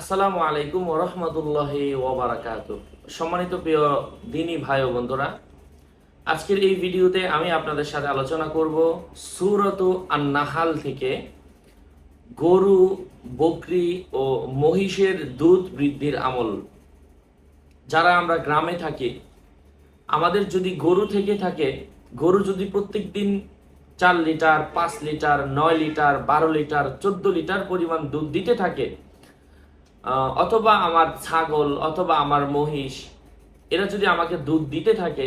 আসসালামু আলাইকুম ওরহমতুল্লাহ ওবরাকাত সম্মানিত প্রিয় দিনী ভাই ও বন্ধুরা, আজকের এই ভিডিওতে আমি আপনাদের সাথে আলোচনা করব সুরত আন্নাহাল থেকে গরু, বকরি ও মহিষের দুধ বৃদ্ধির আমল। যারা আমরা গ্রামে থাকি, আমাদের যদি গরু থেকে থাকে, গরু যদি প্রত্যেক দিন চার লিটার, পাঁচ লিটার, নয় লিটার, বারো লিটার, চোদ্দ লিটার পরিমাণ দুধ দিতে থাকে অথবা আমার ছাগল, অথবা আমার মহিষ, এরা যদি আমাকে দুধ দিতে থাকে,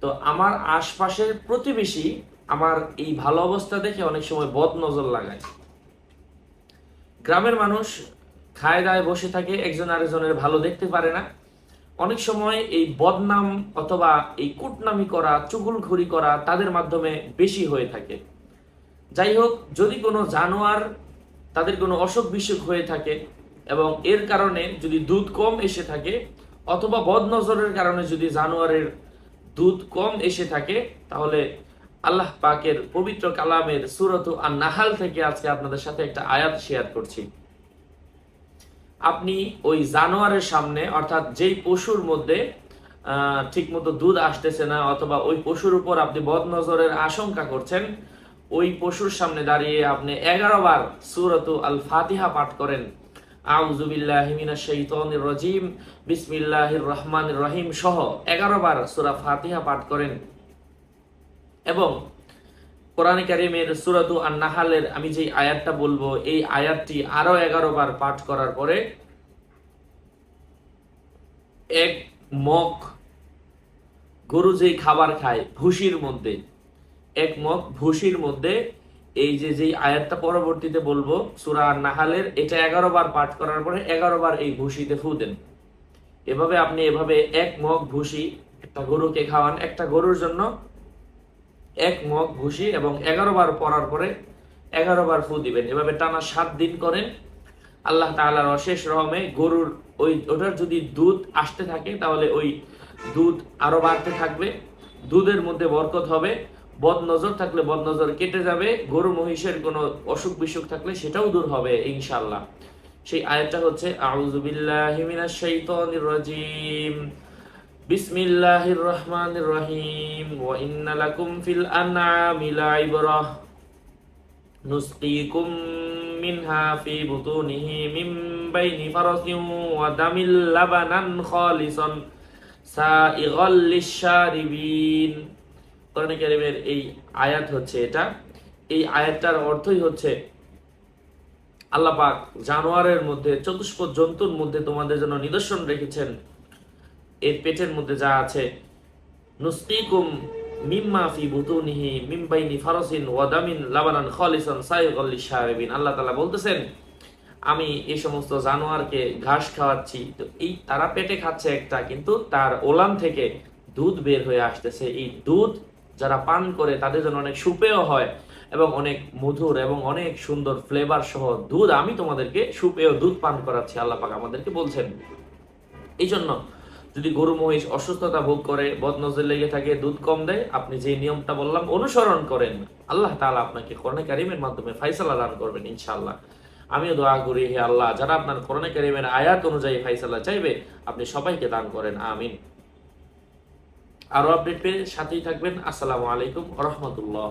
তো আমার আশপাশের প্রতিবেশী আমার এই ভালো অবস্থা দেখে অনেক সময় বদ নজর লাগায়। গ্রামের মানুষ খায় দায় বসে থাকে, একজন আরেকজনের ভালো দেখতে পারে না। অনেক সময় এই বদনাম অথবা এই কুটনামি করা, চুগুলখড়ি করা তাদের মাধ্যমে বেশি হয়ে থাকে। যাই হোক, যদি কোনো জানোয়ার তাদের কোনো অসুখ বিসুখ হয়ে থাকে এবং এর কারণে যদি দুধ কম এসে থাকে, অথবা বদনজরের কারণে যদি জানোয়ারের দুধ কম এসে থাকে, তাহলে আল্লাহ পাকের পবিত্র কালামের সুরত আর নাহাল থেকে আজকে আপনাদের সাথে একটা আয়াত শেয়ার করছি। আপনি ওই জানোয়ারের সামনে, অর্থাৎ যেই পশুর মধ্যে ঠিক মতো দুধ আসতেছে না, অথবা ওই পশুর উপর আপনি বদনজরের আশঙ্কা করছেন, ওই পশুর সামনে দাঁড়িয়ে আপনি এগারো বার সুরত আল ফাতিহা পাঠ করেন। বিসমিল্লাহির রহিম সহ এগারো বার ফাতিহা পাঠ করেন। এবং কোরআন আমি যে আয়াতটা বলব, এই আয়াতটি আরও এগারো বার পাঠ করার পরে এক মগ গরু যেই খাবার খায় ভুসির মধ্যে, এক মগ ভুসির মধ্যে এই যে যেই আয়াতটা পরবর্তীতে বলব, সুরা নাহালের, এটা এগারো বার পাঠ করার পরে এগারো বার এই ভুসিতে ফু দেন। এভাবে আপনি এভাবে এক মগ ভুসি একটা গরুকে খাওয়ান, একটা গরুর জন্য এক মগ ভুসি এবং এগারো বার পরার পরে এগারো বার ফু দিবেন। এভাবে টানা সাত দিন করেন। আল্লাহ তাআলার অশেষ রহমে গরুর ওই, ওটার যদি দুধ আসতে থাকে, তাহলে ওই দুধ আরও বাড়তে থাকবে। দুধের মধ্যে বরকত হবে। বদ নজর থাকলে বদ নজর কেটে যাবে, গরু মহিষের কোনো অসুখ বিসুখ থাকলে সেটাও দূর হবে, ইনশাআল্লাহ। সেই আয়াতটা হচ্ছে, আউযু বিল্লাহি মিনাশ শাইতানির রাজিম। বিসমিল্লাহির রহমানির রহিম। ওয়া ইন্না লাকুম ফিল আনআমি লাইবরাহ ফারাসিন ওয়া দামিল লাবানান খালিসান। সাইগাল লিশারিবিন কোরআন কারিমের এই আয়াত হচ্ছে এটা। এই আয়াতটার অর্থই হচ্ছে আল্লাহ পাক জানোয়ারের মধ্যে চতুষ্পদ জন্তুর মধ্যে তোমাদের জন্য নিদর্শন রেখেছেন। এর পেটের মধ্যে যা আছে, নুসকিকুম মিম্মা ফি বুতুনিহি মিম বাইনি ফারাসিন ওয়া দামিন লাবানান খালিসান সাইগাল লিশারিবিন আল্লাহ তাআলা বলতেছেন, আমি এই সমস্ত জানোয়ারকে ঘাস খাওয়াচ্ছি। তো এই তারা পেটে খাচ্ছে একটা, কিন্তু তার ওলান থেকে দুধ বের হয়ে আসতেছে। এই দুধ যারা পান করে, তাদের জন্য অনেক সুপেয় হয় এবং অনেক মধুর এবং অনেক সুন্দর ফ্লেভার সহ দুধ আমি তোমাদেরকে সুপেয় দুধ পান করাচ্ছি, আল্লাহ পাক আমাদেরকে বলছেন। এই জন্য যদি গরু মহিষ অসুস্থতা ভোগ করে, বদনজর লেগে থাকে, দুধ কম দেয়, আপনি যে নিয়মটা বললাম, অনুসরণ করেন। আল্লাহ তাআলা আপনাকে কোরআনে কারিমের মাধ্যমে ফাইসালা দান করবেন, ইনশাআল্লাহ। আমিও দোয়া করি, হে আল্লাহ, যারা আপনার কোরআনে কারিমের আয়াত অনুযায়ী ফাইসালা চাইবে, আপনি সবাইকে দান করেন, আমিন। আরও আপডেট পেয়ে সাথেই থাকবেন। আসসালামু আলাইকুম রহমতুল্লাহ।